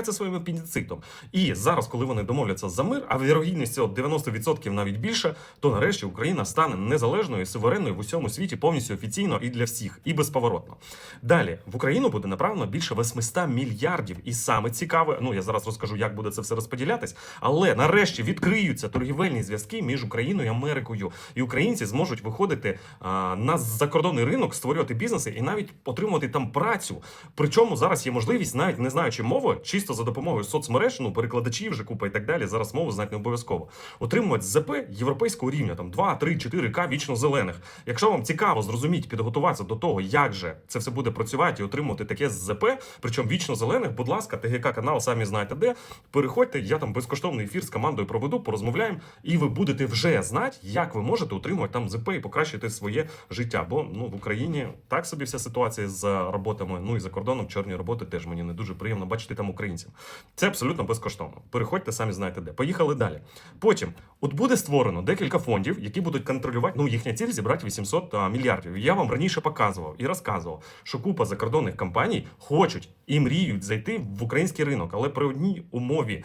це своїм апендицитом. І зараз, коли вони домовляться за мир, а вірогідність цього 90% навіть більше, то нарешті Україна стане незалежною і суверенною в усьому світі повністю офіційно і для всіх, і безповоротно. Далі в Україну буде направлено більше 800 мільярдів. І саме цікаве, ну я зараз розкажу, як буде це все розподілятись. Але нарешті відкриються торгівельні зв'язки між Україною і Америкою, і українці зможуть виходити а, на закордонний ринок, створювати бізнеси і навіть отримувати там працю. Причому зараз є можливість, навіть не знаючи мови, чисто за допомогою соцмереж, ну перекладачів, вже купа і так далі. Зараз мову знати не обов'язково. Отримувати ЗП європейського рівня, там 2, 3, 4 к вічно зелених. Якщо вам цікаво зрозуміти, підготуватися до того, як же це все буде працювати і отримувати таке ЗП, причому вічно зелених, будь ласка, ТГК канал, самі знаєте де. Переходьте, я там безкоштовний ефір з командою проведу, порозмовляємо, і ви будете вже знати, як ви можете отримувати там ЗП і покращити своє життя. Бо ну в Україні так собі вся ситуація з роботами. Ну і за кордоном чорні роботи теж мені не дуже приємно бачити там українців. Це абсолютно безкоштовно. Переходьте, самі знаєте де. Поїхали далі. Потім, от буде створено декілька фондів, які будуть контролювати. Ну їхня ціль зібрати 800 а, мільярдів. Я вам раніше показував і розказував, що купа закордонних компаній хочуть і мріють зайти в український ринок, але при одній умові.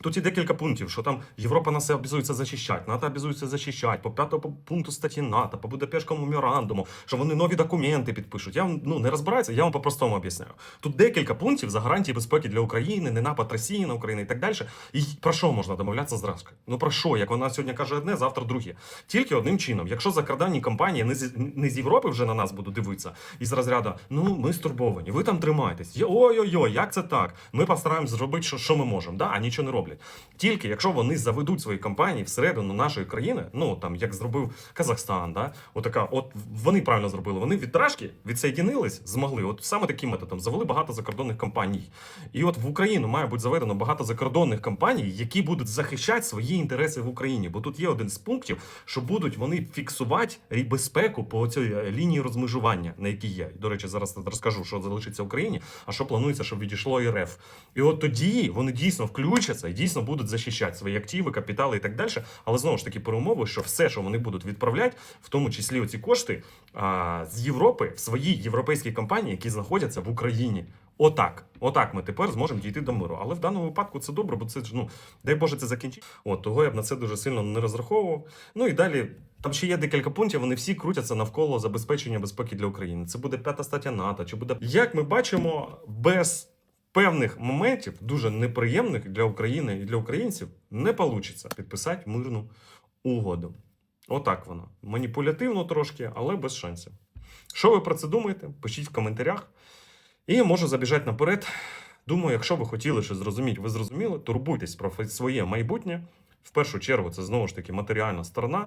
Тут є декілька пунктів, що там Європа нас обязується захищати, НАТО обязується захищати, по п'ятому пункту статті НАТО, по Будапештському меморандуму, що вони нові документи підпишуть. Я вам ну не розбираюся, я вам по-простому об'ясняю. Тут декілька пунктів за гарантії безпеки для України, не напад Росії на Україну і так далі. І про що можна домовлятися з Рашкою? Ну про що? Як вона сьогодні каже одне, завтра друге. Тільки одним чином, якщо закордонні компанії не з не з Європи вже на нас будуть дивитися, і з розряду, ну ми стурбовані, ви там тримаєтесь. Ой-ой-ой, як це так? Ми постараємось зробити, що, що ми можемо, да? а нічого не роблять. Тільки якщо вони заведуть свої компанії всередину нашої країни, ну там як зробив Казахстан, да, отака, от вони правильно зробили. Вони від Рашки відсоєдинились, змогли. От саме таким методом завели багато закордонних компаній. І от в Україну має бути заведено багато закордонних компаній, які будуть захищати свої інтереси в Україні. Бо тут є один з пунктів, що будуть вони фіксувати безпеку по цій е, лінії розмежування, на якій є. До речі, зараз розкажу, що залишиться в Україні, а що планується, щоб відійшло РФ. І от тоді вони дійсно включаться дійсно будуть захищати свої активи, капітали і так далі. Але знову ж таки, при умови, що все, що вони будуть відправляти, в тому числі оці кошти а, з Європи в свої європейські компанії, які знаходяться в Україні. Отак, отак ми тепер зможемо дійти до миру. Але в даному випадку це добре, бо це ж ну дай Боже, це закінчить. От того я б на це дуже сильно не розраховував. Ну і далі. Там ще є декілька пунктів, вони всі крутяться навколо забезпечення безпеки для України. Це буде п'ята стаття НАТО, чи буде як ми бачимо, без певних моментів, дуже неприємних для України і для українців, не вийде підписати мирну угоду. Отак воно. Маніпулятивно трошки, але без шансів. Що ви про це думаєте? Пишіть в коментарях. І можу забіжати наперед. Думаю, якщо ви хотіли щось зрозуміти, ви зрозуміли, турбуйтесь про своє майбутнє. В першу чергу, це знову ж таки матеріальна сторона.